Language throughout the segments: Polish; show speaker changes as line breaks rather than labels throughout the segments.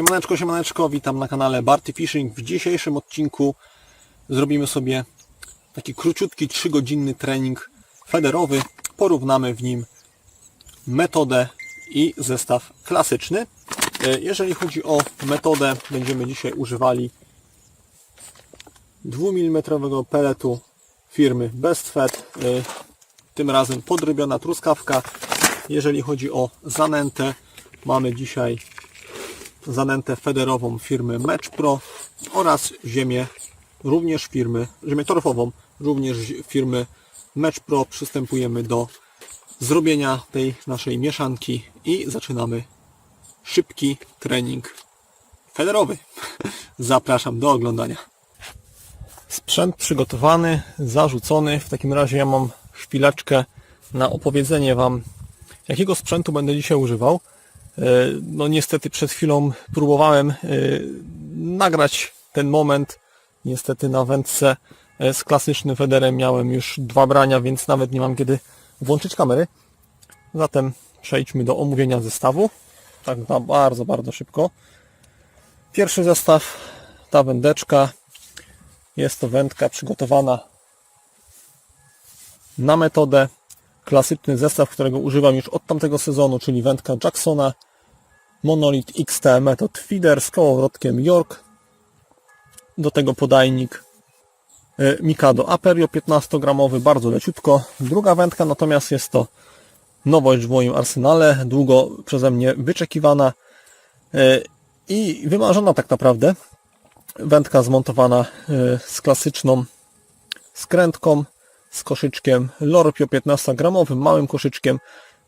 Siemaneczko, siemaneczko, witam na kanale Barty Fishing. W dzisiejszym odcinku zrobimy sobie taki króciutki, 3-godzinny trening federowy. Porównamy w nim metodę i zestaw klasyczny. E, Jeżeli chodzi o metodę, będziemy dzisiaj używali 2 mm peletu firmy Best Fed. Tym razem podrobiona truskawka. Jeżeli chodzi o zanętę, mamy dzisiaj zanętę federową firmy Match Pro oraz ziemię również firmy, ziemię torfową również firmy Match Pro. Przystępujemy do zrobienia tej naszej mieszanki i zaczynamy szybki trening federowy. Zapraszam do oglądania. Sprzęt przygotowany, zarzucony. W takim razie ja mam chwileczkę na opowiedzenie Wam, jakiego sprzętu będę dzisiaj używał. E, No niestety przed chwilą próbowałem e, nagrać ten moment. Niestety na wędce e, z klasycznym federem miałem już dwa brania, więc nawet nie mam kiedy włączyć kamery. Zatem przejdźmy do omówienia zestawu. Tak bardzo, bardzo szybko. Pierwszy zestaw, ta wędeczka. Jest to wędka przygotowana na metodę. Klasyczny zestaw, którego używam już od tamtego sezonu, czyli wędka Jacksona Monolith XT Method Feeder z kołowrotkiem York. Do tego podajnik e, Mikado Aperio 15-gramowy, bardzo leciutko. Druga wędka natomiast jest to nowość w moim arsenale, długo przeze mnie wyczekiwana e, i wymarzona tak naprawdę. Wędka zmontowana e, z klasyczną skrętką, z koszyczkiem Lorpio 15-gramowym, małym koszyczkiem.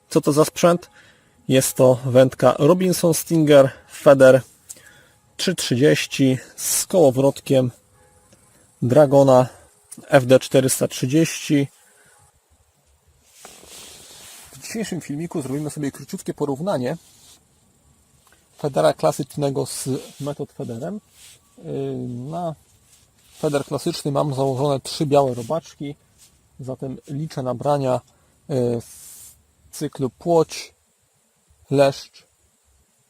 Co to za sprzęt? Jest to wędka Robinson Stinger Feder 330 z kołowrotkiem Dragona FD430. W dzisiejszym filmiku zrobimy sobie króciutkie porównanie Federa klasycznego z metod Federem. Yy, Na Feder klasyczny mam założone trzy białe robaczki, zatem liczę na brania yy, w cyklu płoć, leszcz,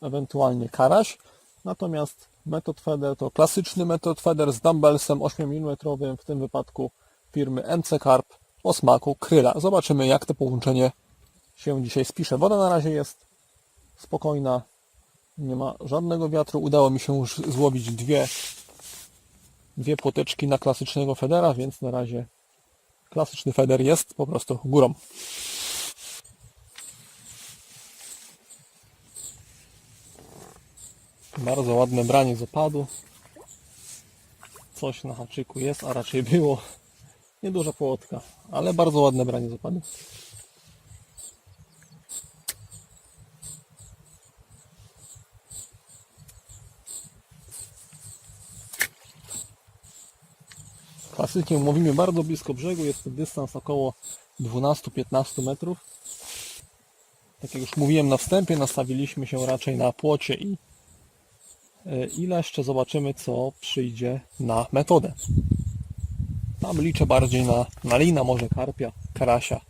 ewentualnie karaś. Natomiast metod Feder to klasyczny metod Feder z dumbbellsem 8 mm, w tym wypadku firmy MC Carp o smaku kryla. Zobaczymy jak to połączenie się dzisiaj spisze. Woda na razie jest spokojna, nie ma żadnego wiatru. Udało mi się już złowić dwie, dwie płoteczki na klasycznego Federa, więc na razie klasyczny Feder jest po prostu górą. Bardzo ładne branie z opadu. Coś na haczyku jest, a raczej było. Nieduża płotka, ale bardzo ładne branie z opadu. Klasycznie mówimy bardzo blisko brzegu, jest to dystans około 12-15 metrów. Tak jak już mówiłem na wstępie, nastawiliśmy się raczej na płocie i E, ile jeszcze zobaczymy, co przyjdzie na metodę. Tam liczę bardziej na, na lina, może karpia, karasia.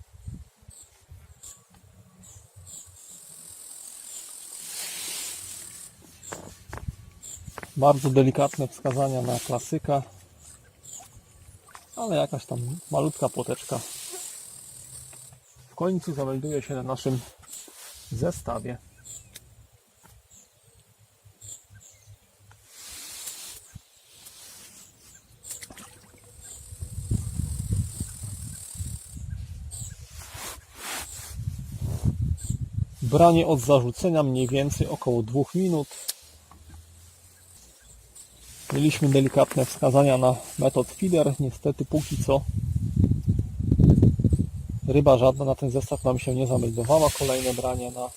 Bardzo delikatne wskazania na klasyka, ale jakaś tam malutka płoteczka w końcu zamelduje się na naszym zestawie. Branie od zarzucenia mniej więcej około 2 minut. Mieliśmy delikatne wskazania na metod feeder. Niestety póki co ryba żadna na ten zestaw nam się nie zameldowała. Kolejne branie na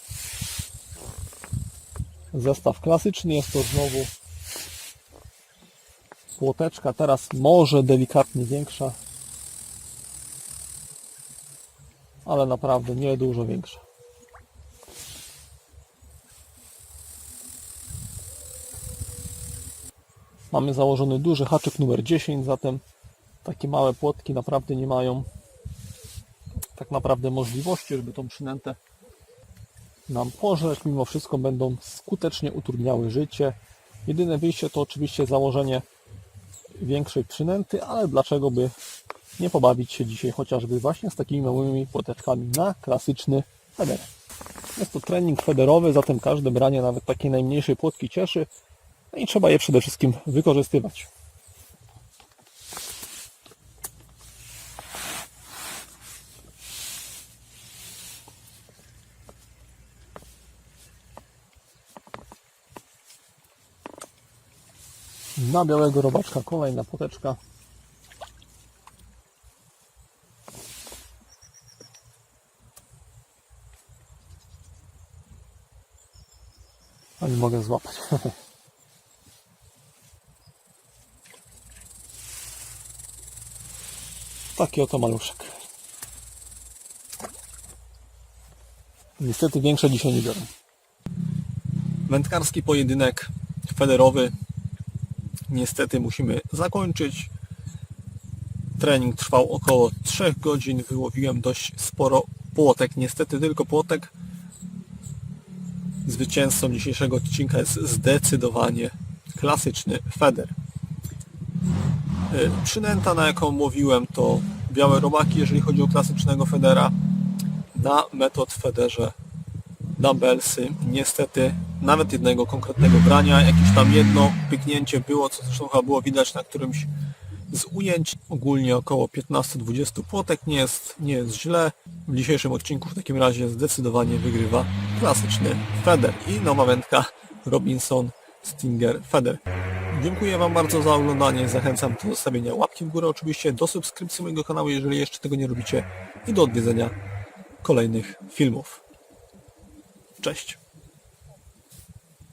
zestaw klasyczny. Jest to znowu płoteczka. Teraz może delikatnie większa. Ale naprawdę nie dużo większa. Mamy założony duży haczyk numer 10, zatem takie małe płotki naprawdę nie mają tak naprawdę możliwości, żeby tą przynętę nam pożreć, mimo wszystko będą skutecznie utrudniały życie. Jedyne wyjście to oczywiście założenie większej przynęty, ale dlaczego by nie pobawić się dzisiaj chociażby właśnie z takimi małymi płoteczkami na klasyczny feder. Jest to trening federowy, zatem każde branie nawet takiej najmniejszej płotki cieszy no i trzeba je przede wszystkim wykorzystywać. Na białego robaczka kolejna płoteczka. A nie mogę złapać. Taki oto maluszek. Niestety większe dzisiaj nie biorę. Wędkarski pojedynek federowy niestety musimy zakończyć. Trening trwał około 3 godzin. Wyłowiłem dość sporo płotek. Niestety tylko płotek. Zwycięzcą dzisiejszego odcinka jest zdecydowanie klasyczny feder. Y, Przynęta, na jaką mówiłem, to białe robaki, jeżeli chodzi o klasycznego federa. Na metod federze dumbbellsy. Niestety nawet jednego konkretnego brania, jakieś tam jedno pyknięcie było, co zresztą chyba było widać na którymś z ujęć. Ogólnie około 15-20 płotek nie jest, nie jest źle. W dzisiejszym odcinku w takim razie zdecydowanie wygrywa klasyczny Feder i nowa wędka Robinson Stinger Feder. Dziękuję Wam bardzo za oglądanie. Zachęcam do zostawienia łapki w górę oczywiście, do subskrypcji mojego kanału, jeżeli jeszcze tego nie robicie i do odwiedzenia kolejnych filmów. Cześć!